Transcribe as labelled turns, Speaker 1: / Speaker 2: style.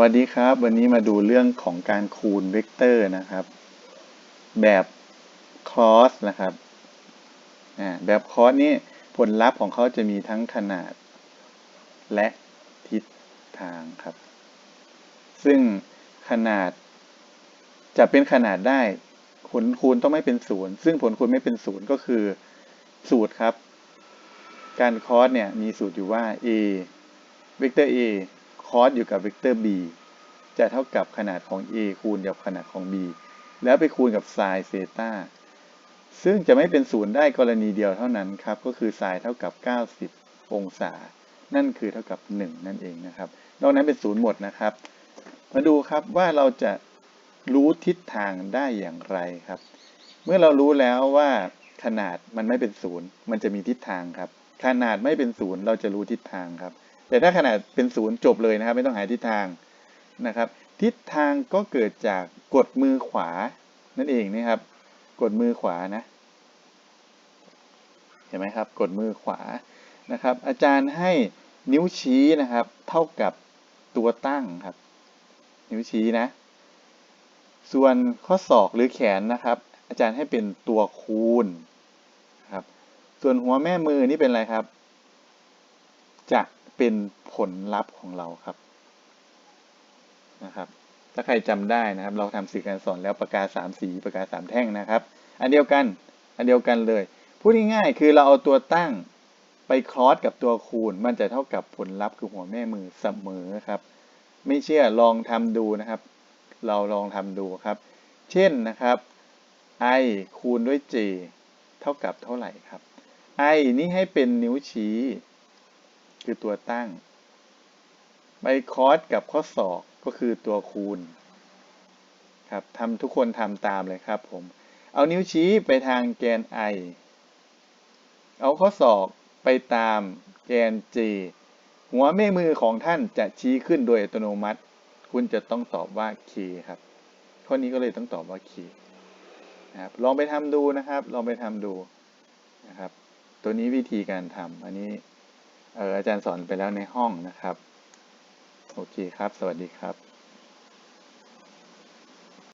Speaker 1: วัสดีครับ วันนี้มาดูเรื่องของการคูณเวกเตอร์นะครับ แบบ cross นะครับแบบ cross นี่ผลลัพธ์ของเขาจะมีทั้งขนาด และทิศทางครับ ซึ่งขนาดจะเป็นขนาดได้ผลคูณต้องไม่เป็นศูนย์ซึ่งผลคูณไม่เป็นศูนย์ก็คือสูตรครับ การคอสเนี่ยมีสูตรอยู่ว่า a เวกเตอร์ a สอยู่กับเวกเตอร์ b จะเท่ากับขนาดของ a คูณกับขนาดของ b แล้วไปคูณกับไซน์เซตาซึ่งจะไม่เป็นศูนย์ได้กรณีเดียวเท่านั้นครับ ก็คือไซน์เท่ากับ 90 องศา นั่นคือเท่ากับ 1 นั่นเองนะครับ นอกนั้นเป็นศูนย์หมดนะครับ มาดูครับว่าเราจะรู้ทิศทางได้อย่างไรครับ เมื่อเรารู้แล้วว่าขนาดมันไม่เป็นศูนย์มันจะมีทิศทางครับ ขนาดไม่เป็นศูนย์เราจะรู้ทิศทางครับ แต่ถ้าขนาดเป็นศูนย์จบเลยนะครับ ไม่ต้องหาทิศทางนะครับ ทิศทางก็เกิดจากกดมือขวานั่นเองนะครับ กดมือขวานะ เห็นไหมครับ กดมือขวานะครับ อาจารย์ให้นิ้วชี้นะครับ เท่ากับตัวตั้งครับ นิ้วชี้นะ ส่วนข้อศอกหรือแขนนะครับ อาจารย์ให้เป็นตัวคูณครับ ส่วนหัวแม่มือนี่เป็นอะไรครับจะ เป็นผลลัพธ์ของเราครับนะครับ ถ้าใครจำได้นะครับ เราทำสื่อการสอนแล้วประกาศสามสีประกาศสามแท่งนะครับ อันเดียวกันอันเดียวกันเลยพูดง่ายๆคือเราเอาตัวตั้งไปคลอสกับตัวคูณ มันจะเท่ากับผลลัพธ์คือหัวแม่มือเสมอครับ ไม่เชื่อลองทำดูนะครับ เราลองทำดูครับ เช่นนะครับ i คูณด้วย j เท่ากับเท่าไหร่ครับ i นี่ให้เป็นนิ้วชี้ คือตัวตั้งไปคอสกับข้อศอกก็คือตัวคูณ ครับทำทุกคนทำตามเลยครับผม เอานิ้วชี้ไปทางแกน i เอาข้อศอกไปตามแกน j หัวแม่มือของท่านจะชี้ขึ้นโดยอัตโนมัติ คุณจะต้องตอบว่า k ครับ ข้อนี้ก็เลยต้องตอบว่า k นะครับ ลองไปทำดูนะครับ ลองไปทำดูนะครับ ตัวนี้วิธีการทำอันนี้ อาจารย์สอนไปแล้วในห้องนะครับ โอเคครับ สวัสดีครับ